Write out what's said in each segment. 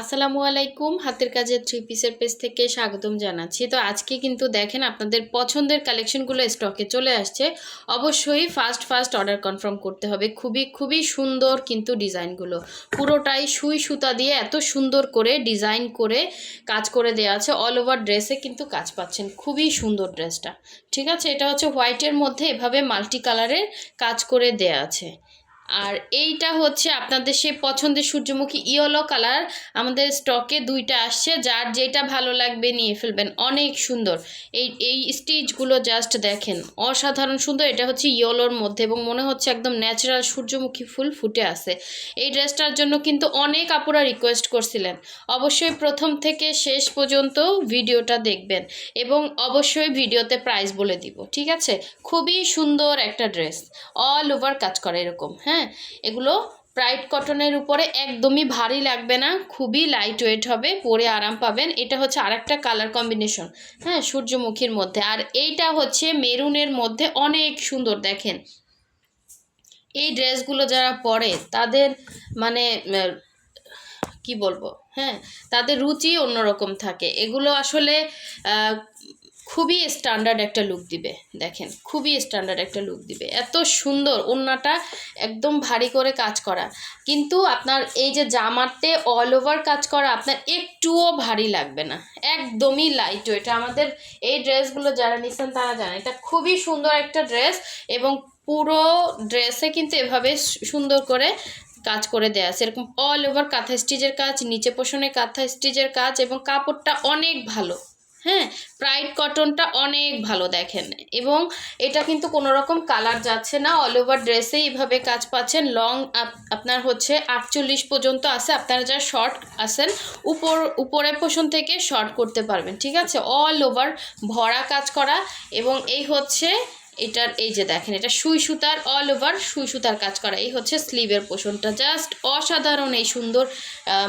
আসসালামু আলাইকুম। হাতের কাজের থ্রি পিসের পেজ থেকে স্বাগতম জানাচ্ছি। তো আজকে কিন্তু দেখেন আপনাদের পছন্দের কালেকশনগুলো স্টকে চলে আসছে। অবশ্যই ফার্স্ট ফার্স্ট অর্ডার কনফার্ম করতে হবে। খুবই খুবই সুন্দর কিন্তু ডিজাইনগুলো। পুরোটাই সুই সুতা দিয়ে এত সুন্দর করে ডিজাইন করে কাজ করে দেওয়া আছে। অল ওভার ড্রেসে কিন্তু কাজ পাচ্ছেন। খুবই সুন্দর ড্রেসটা ঠিক আছে? এটা হচ্ছে হোয়াইটের মধ্যে এভাবে মাল্টি কালারের কাজ করে দেয়া আছে। আর এইটা হচ্ছে আপনাদের সেই পছন্দের সূর্যমুখী ইয়েলো কালার। আমাদের স্টকে দুইটা আসছে, যার যেটা ভালো লাগবে নিয়ে ফেলবেন। অনেক সুন্দর। এই এই স্টিচগুলো জাস্ট দেখেন, অসাধারণ সুন্দর। এটা হচ্ছে ইয়েলোর মধ্যে এবং মনে হচ্ছে একদম ন্যাচারাল সূর্যমুখী ফুল ফুটে আছে। এই ড্রেসটার জন্য কিন্তু অনেক আপুরা রিকোয়েস্ট করছিলেন। অবশ্যই প্রথম থেকে শেষ পর্যন্ত ভিডিওটা দেখবেন এবং অবশ্যই ভিডিওতে প্রাইস বলে দিব, ঠিক আছে? খুবই সুন্দর একটা ড্রেস। অল ওভার কাজ করে এরকম হ্যাঁ? এগুলো প্রাইড কটনের উপরে একদমই ভারী লাগবে না, খুবই লাইট ওয়েট হবে, পরে আরাম পাবেন। এটা হচ্ছে আরেকটা কালার কম্বিনেশন হ্যাঁ সূর্যমুখীর মধ্যে। আর এইটা হচ্ছে মেরুনের মধ্যে অনেক সুন্দর, দেখেন। এই ড্রেসগুলো যারা পরে, তাদের মানে কি বলব? হ্যাঁ তাদের রুচি অন্যরকম থাকে। এগুলো আসলে খুবই স্ট্যান্ডার্ড একটা লুক দিবে, দেখেন, খুবই স্ট্যান্ডার্ড একটা লুক দিবে। এত সুন্দর ওড়নাটা একদম ভারী করে কাজ করা। কিন্তু আপনার এই যে জামাতে অল ওভার কাজ করা, আপনার একটুও ভারী লাগবে না। একদমই লাইট এটা আমাদের এই ড্রেসগুলো যারা নিচ্ছেন তারা জানে এটা খুবই সুন্দর একটা ড্রেস এবং পুরো ড্রেসে কিন্তু এভাবে সুন্দর করে কাজ করে দেয়া আছে। এরকম অল ওভার কাঁথা স্টিচের কাজ, নিচে পোষণে কাঁথা স্টিচের কাজ এবং কাপড়টা অনেক ভালো। হ্যাঁ প্রাইড কটনটা অনেক ভালো দেখেন। এবং এটা কিন্তু কোনো রকম কালার যাচ্ছে না অল ওভার ড্রেসে এইভাবে কাজ পাচ্ছেন। লং আপনার হচ্ছে আটচল্লিশ পর্যন্ত আছে, আপনারা যারা শর্ট আছেন, উপর, উপরে পোষণ থেকে শর্ট করতে পারবেন, ঠিক আছে? অল ওভার ভরা কাজ করা এবং এই হচ্ছে এটার, এই যে দেখেন, এটা সুই সুতার অল ওভার সুই সুতার কাজ করা। এই হচ্ছে স্লিভের পোষণটা। জাস্ট অসাধারণ এই সুন্দর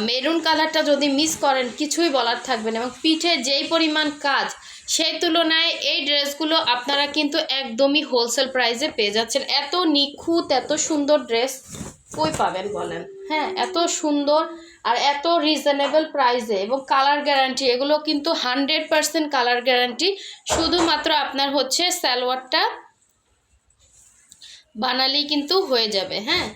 মেরুন কালারটা যদি মিস করেন, কিছুই বলার থাকবে না। এবং পিঠে যেই পরিমাণ কাজ, সেই তুলনায় এই ড্রেসগুলো আপনারা কিন্তু একদমই হোলসেল প্রাইসে পেয়ে যাচ্ছেন। এত নিখুঁত, এত সুন্দর ড্রেস কই পাবেন বলেন? হ্যাঁ এত সুন্দর আর এত রিজনেবল প্রাইসে এবং কালার গ্যারান্টি এগুলো কিন্তু হান্ড্রেড পারসেন্ট কালার গ্যারান্টি শুধুমাত্র আপনার হচ্ছে স্যালোয়ারটা বানালেই কিন্তু হয়ে যাবে হ্যাঁ?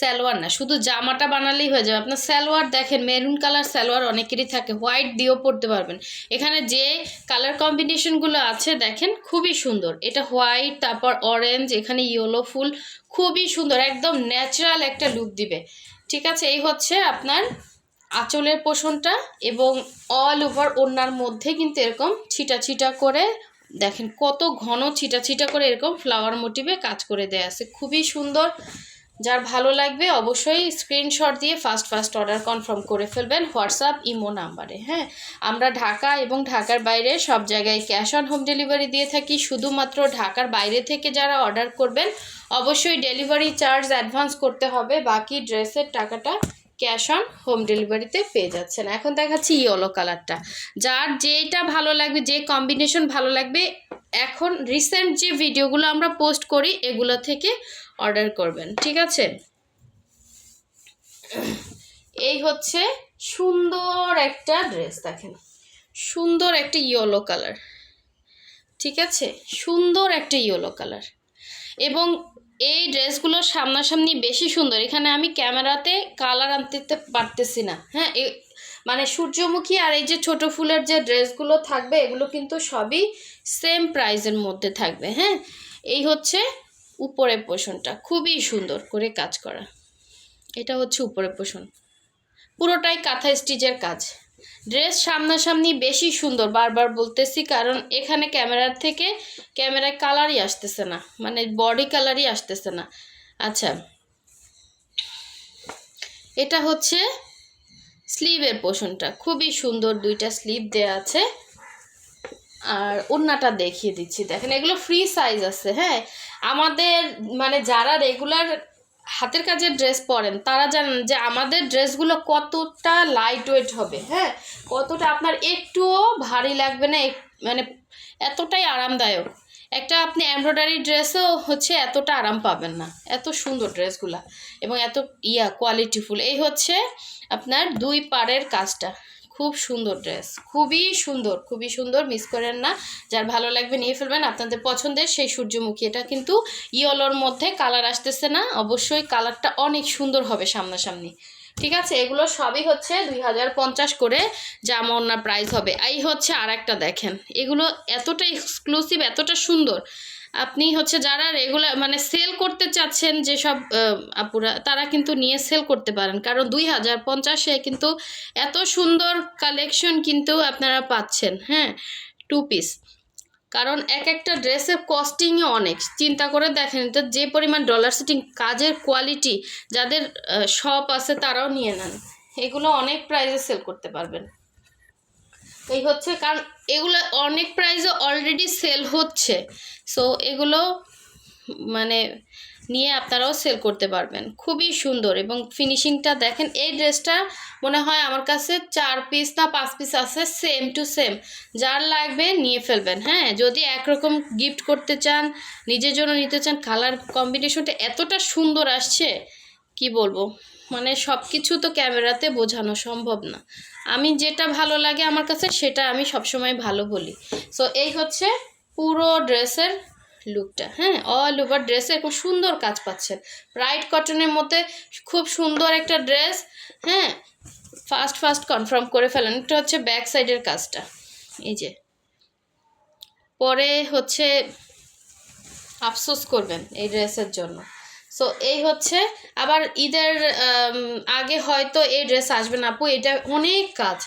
সালোয়ার না, শুধু জামাটা বানালেই হয়ে যাবে। আপনার সালোয়ার দেখেন, মেরুন কালার সালোয়ার অনেকেরই থাকে, হোয়াইট দিয়েও পরতে পারবেন। এখানে যে কালার কম্বিনেশনগুলো আছে, দেখেন খুবই সুন্দর। এটা হোয়াইট, তারপর অরেঞ্জ, এখানে ইয়েলো ফুল, খুবই সুন্দর, একদম ন্যাচারাল একটা লুক দিবে। ঠিক আছে, এই হচ্ছে আপনার আঁচলের পোষণটা এবং অল ওভার ওড়নার মধ্যে কিন্তু এরকম ছিটা ছিটা করে, দেখেন কত ঘন ছিটা ছিটা করে এরকম ফ্লাওয়ার মোটিভে কাজ করে দেয়া আছে। খুবই সুন্দর। যার ভালো লাগবে অবশ্যই স্ক্রিনশট দিয়ে ফার্স্ট ফার্স্ট অর্ডার কনফার্ম করে ফেলবেন হোয়াটসঅ্যাপ ইমো নাম্বারে হ্যাঁ? আমরা ঢাকা এবং ঢাকার বাইরে সব জায়গায় ক্যাশ অন হোম ডেলিভারি দিয়ে থাকি। শুধুমাত্র ঢাকার বাইরে থেকে যারা অর্ডার করবেন, অবশ্যই ডেলিভারি চার্জ অ্যাডভান্স করতে হবে। বাকি ড্রেসের টাকাটা ক্যাশ অন হোম ডেলিভারিতে পেয়ে যাচ্ছেন। এখন দেখাচ্ছি ইয়েলো কালারটা যার যেটা ভালো লাগবে, যে কম্বিনেশন ভালো লাগবে এখন রিসেন্ট যে ভিডিওগুলো আমরা পোস্ট করি, এগুলো থেকে অর্ডার করবেন, ঠিক আছে? এই হচ্ছে সুন্দর একটা ড্রেস দেখেন। সুন্দর একটা ইয়েলো কালার ঠিক আছে? সুন্দর একটা ইয়েলো কালার এবং এই ড্রেসগুলো সামনাসামনি বেশি সুন্দর। এখানে আমি ক্যামেরাতে কালার আনতে পারতেছি না। হ্যাঁ মানে সূর্যমুখী আর এই যে ছোট ফুলের যে ড্রেসগুলো থাকবে, এগুলো কিন্তু সবই সেম প্রাইজের মধ্যে থাকবে হ্যাঁ? এই হচ্ছে উপরের পোষণটা, খুবই সুন্দর করে কাজ করা। এটা হচ্ছে উপরের পোষণ। পুরোটাই কাঁথা স্টিচের কাজ। ড্রেস সামনাসামনি বেশি সুন্দর, বারবার বলতেছি, কারণ এখানে ক্যামেরার থেকে ক্যামেরায় কালারই আসতেছে না মানে বডি কালারই আসতেছে না। আচ্ছা এটা হচ্ছে স্লিভের পোষণটা। খুবই সুন্দর দুইটা স্লিভ দেয়া আছে। আর ওড়নাটা দেখিয়ে দিচ্ছি। দেখেন, এগুলো ফ্রি সাইজ আছে হ্যাঁ? আমাদের মানে যারা রেগুলার হাতের কাজের ড্রেস পরেন, তারা জানেন যে আমাদের ড্রেসগুলো কতটা লাইট ওয়েট হবে হ্যাঁ? কতটা আপনার একটুও ভারী লাগবে না মানে এতটাই আরামদায়ক। একটা আপনি এমব্রয়ডারি ড্রেসও হচ্ছে এতটা আরাম পাবেন না। এত সুন্দর ড্রেসগুলা এবং এত ইয়া কোয়ালিটিফুল এই হচ্ছে আপনার দুই পাড়ের কাজটা। খুব সুন্দর ড্রেস খুবই সুন্দর খুবই সুন্দর মিস করেন না। যার ভালো লাগবে নিয়ে ফেলবেন। আপনাদের পছন্দের সেই সূর্যমুখী। এটা কিন্তু ইয়েলোর মধ্যে কালার আসতেছে না। অবশ্যই কালারটা অনেক সুন্দর হবে সামনাসামনি। ঠিক আছে? এগুলো সবই হচ্ছে দুই হাজার পঞ্চাশ করে জামা ওনার প্রাইস হবে। এই হচ্ছে আর একটা দেখেন। এগুলো এতটা এক্সক্লুসিভ এতটা সুন্দর। আপনি হচ্ছে যারা রেগুলার মানে সেল করতে চাচ্ছেন যেসব আপুরা, তারা কিন্তু নিয়ে সেল করতে পারেন। কারণ দুই হাজার পঞ্চাশে কিন্তু এত সুন্দর কালেকশন কিন্তু আপনারা পাচ্ছেন হ্যাঁ? টু পিস কারণ এক একটা ড্রেসের কস্টিংই অনেক। চিন্তা করে দেখেন তো যে পরিমাণ ডলার সিটিং কাজের কোয়ালিটি যাদের শপ আছে তারাও নিয়ে নেন। এগুলো অনেক প্রাইজে সেল করতে পারবেন। এই হচ্ছে, কারণ এগুলো অনেক প্রাইজে অলরেডি সেল হচ্ছে। সো এগুলো মানে নিয়ে আপনারাও সেল করতে পারবেন। খুবই সুন্দর এবং ফিনিশিংটা দেখেন, এই ড্রেসটা মনে হয় আমার কাছে চার পিস না পাঁচ পিস আছে সেম টু সেম যার লাগবে নিয়ে ফেলবেন হ্যাঁ? যদি একরকম গিফট করতে চান, নিজের জন্য নিতে চান কালার কম্বিনেশনটা এতটা সুন্দর আসছে, কি বলব? মানে সব কিছু তো ক্যামেরাতে বোঝানো সম্ভব না। আমি যেটা ভালো লাগে আমার কাছে, সেটা আমি সবসময় ভালো বলি। সো এই হচ্ছে পুরো ড্রেসের লুকটা হ্যাঁ অল ওভার ড্রেসে খুব সুন্দর কাজ পাচ্ছেন। ব্রাইট কটনের মধ্যে খুব সুন্দর একটা ড্রেস হ্যাঁ ফার্স্ট ফার্স্ট কনফার্ম করে ফেলেন। এটা হচ্ছে ব্যাক সাইডের কাজটা। এই যে। পরে হচ্ছে আফসোস করবেন এই ড্রেসের জন্য। সো এই হচ্ছে, আবার ঈদের আগে হয়তো এই ড্রেস আসবে না। আপু, এটা অনেক কাজ।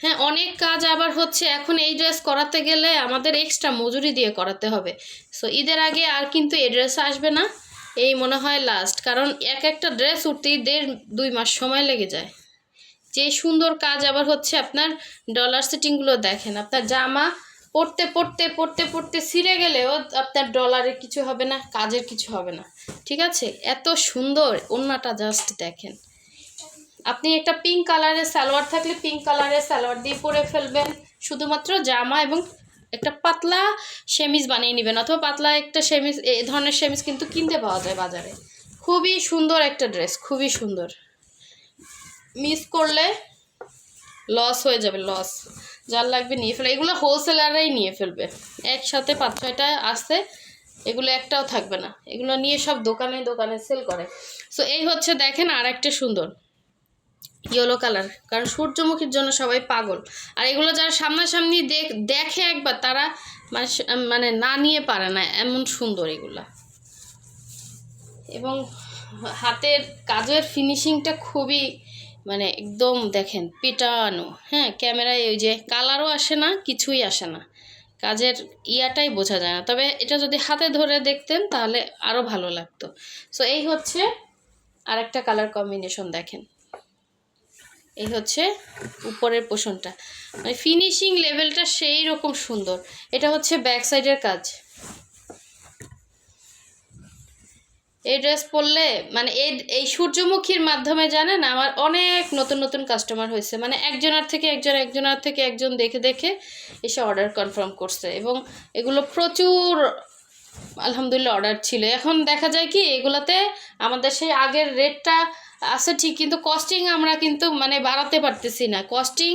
হ্যাঁ অনেক কাজ আবার হচ্ছে। এখন এই ড্রেস করাতে গেলে আমাদের এক্সট্রা মজুরি দিয়ে করাতে হবে। সো ঈদের আগে আর কিন্তু এই ড্রেস আসবে না। এই মনে হয় লাস্ট কারণ এক একটা ড্রেস উঠতেই দেড়, দুই মাস সময় লেগে যায়। যে সুন্দর কাজ আবার হচ্ছে আপনার ডলার সেটিংগুলো দেখেন। আপনার জামা পড়তে পড়তে পড়তে পড়তে ছিঁড়ে গেলেও আপনার ডলারের কিছু হবে না, কাজের কিছু হবে না। ঠিক আছে? এত সুন্দর ওন্নাটা জাস্ট দেখেন। আপনি একটা পিঙ্ক কালারের সালোয়ার থাকলে পিঙ্ক কালারের সালোয়ার দিয়ে পরে ফেলবেন। শুধুমাত্র জামা এবং একটা পাতলা সেমিজ বানিয়ে নেবেন অথবা পাতলা একটা সেমিজ এই ধরনের সেমিজ কিন্তু কিনতে পাওয়া যায় বাজারে। খুবই সুন্দর একটা ড্রেস খুবই সুন্দর। মিস করলে লস হয়ে যাবে লস যার লাগবে নিয়ে ফেলে। এগুলো হোলসেলাররাই নিয়ে ফেলবে। একসাথে পাঁচ ছয়টা আসতে এগুলো একটাও থাকবে না। এগুলো নিয়ে সব দোকানে দোকানে সেল করে। সো এই হচ্ছে দেখেন আর একটা সুন্দর। ইয়েলো কালার কারণ সূর্যমুখীর জন্য সবাই পাগল। আর এগুলো যারা সামনাসামনি দেখ, দেখে একবার, তারা মানে মানে না নিয়ে পারে না, এমন সুন্দর এগুলা। এবং হাতের কাজের ফিনিশিংটা খুবই মানে একদম দেখেন, পেটানো। হ্যাঁ ক্যামেরায় ওই যে কালারও আসে না, কিছুই আসে না। কাজের ইয়াটাই বোঝা যায় না। তবে এটা যদি হাতে ধরে দেখতেন, তাহলে আরও ভালো লাগতো। সো এই হচ্ছে আরেকটা কালার কম্বিনেশন দেখেন। এই হচ্ছে উপরের পোষণটা। মানে ফিনিশিং লেভেলটা সেই রকম সুন্দর। এটা হচ্ছে ব্যাক সাইডের কাজ। এই ড্রেস পরলে মানে এই এই সূর্যমুখীর মাধ্যমে জানেন আমার অনেক নতুন নতুন কাস্টমার হয়েছে। মানে একজনের থেকে একজন, একজনের থেকে একজন দেখে দেখে এসে অর্ডার কনফার্ম করছে। এবং এগুলো প্রচুর আলহামদুলিল্লাহ অর্ডার ছিল। এখন দেখা যায় কি, এগুলাতে আমাদের সেই আগের রেটটা আছে ঠিক, কিন্তু কস্টিং আমরা কিন্তু মানে বাড়াতে পারতেছি না। কস্টিং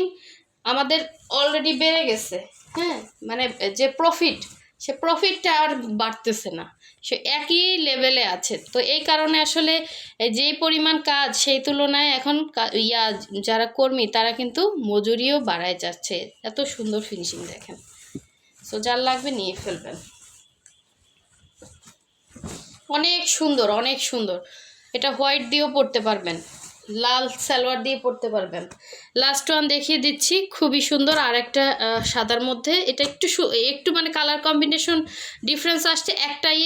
আমাদের অলরেডি বেড়ে গেছে হ্যাঁ? মানে যে প্রফিট সে প্রফিটটা আর বাড়তেছে না। সে একই লেভেলে আছে। তো এই কারণে আসলে যেই পরিমাণ কাজ, সেই তুলনায় এখন ইয়া যারা কর্মী, তারা কিন্তু মজুরিও বাড়ায় যাচ্ছে। এত সুন্দর ফিনিশিং দেখেন। সো যার লাগবে নিয়ে ফেলবেন। অনেক সুন্দর অনেক সুন্দর। এটা হোয়াইট দিয়েও পরতে পারবেন। লাল সালোয়ার দিয়ে পরতে পারবেন। লাস্ট ওয়ান দেখিয়ে দিচ্ছি, খুবই সুন্দর। আর একটা সাদার মধ্যে। এটা একটু একটু মানে কালার কম্বিনেশন ডিফারেন্স আসছে একটাই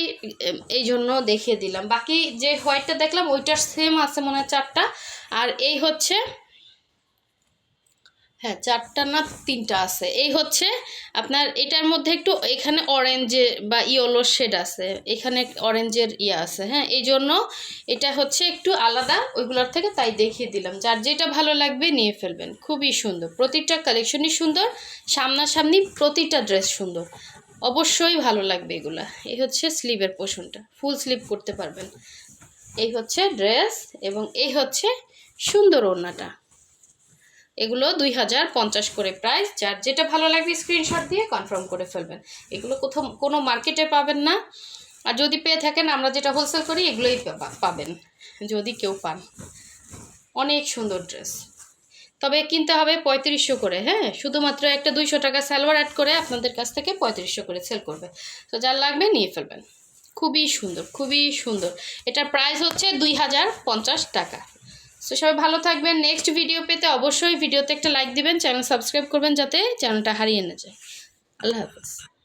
এই জন্য দেখিয়ে দিলাম। বাকি যে হোয়াইটটা দেখলাম, ওইটার সেম আছে মনে হয় চারটা। আর এই হচ্ছে হ্যাঁ চারটা না তিনটা আছে। এই হচ্ছে আপনার এটার মধ্যে একটু এখানে অরেঞ্জে বা ইয়েলো শেড আছে। এখানে অরেঞ্জের ইয়ে আছে হ্যাঁ? এই জন্য এটা হচ্ছে একটু আলাদা, ওইগুলোর থেকে তাই দেখিয়ে দিলাম। যার যেটা ভালো লাগবে নিয়ে ফেলবেন। খুবই সুন্দর। প্রতিটা কালেকশনই সুন্দর, সামনাসামনি প্রতিটা ড্রেস সুন্দর। অবশ্যই ভালো লাগবে এগুলা। এই হচ্ছে স্লিভের পোষণটা। ফুল স্লিভ করতে পারবেন। এই হচ্ছে ড্রেস এবং এই হচ্ছে সুন্দর ওড়নাটা। এগুলো দুই হাজার পঞ্চাশ করে প্রাইস যার যেটা ভালো লাগবে স্ক্রিনশট দিয়ে কনফার্ম করে ফেলবেন। এগুলো কোথাও, কোনো মার্কেটে পাবেন না। আর যদি পেয়ে থাকেন, আমরা যেটা হোলসেল করি, এগুলোই পাবা- পাবেন। যদি কেউ পান। অনেক সুন্দর ড্রেস তবে কিনতে হবে পঁয়ত্রিশশো করে হ্যাঁ? শুধুমাত্র একটা দুইশো টাকা সালোয়ার অ্যাড করে আপনাদের কাছ থেকে পঁয়ত্রিশশো করে সেল করবে। তো যার লাগবে নিয়ে ফেলবেন। খুবই সুন্দর খুবই সুন্দর। এটার প্রাইস হচ্ছে দুই হাজার পঞ্চাশ টাকা। তো সবাই ভালো থাকবেন। নেক্সট ভিডিও পেতে অবশ্যই ভিডিওতে একটা লাইক দিবেন চ্যানেল সাবস্ক্রাইব করবেন যাতে চ্যানেলটা হারিয়ে না যায়। আল্লাহ হাফেজ।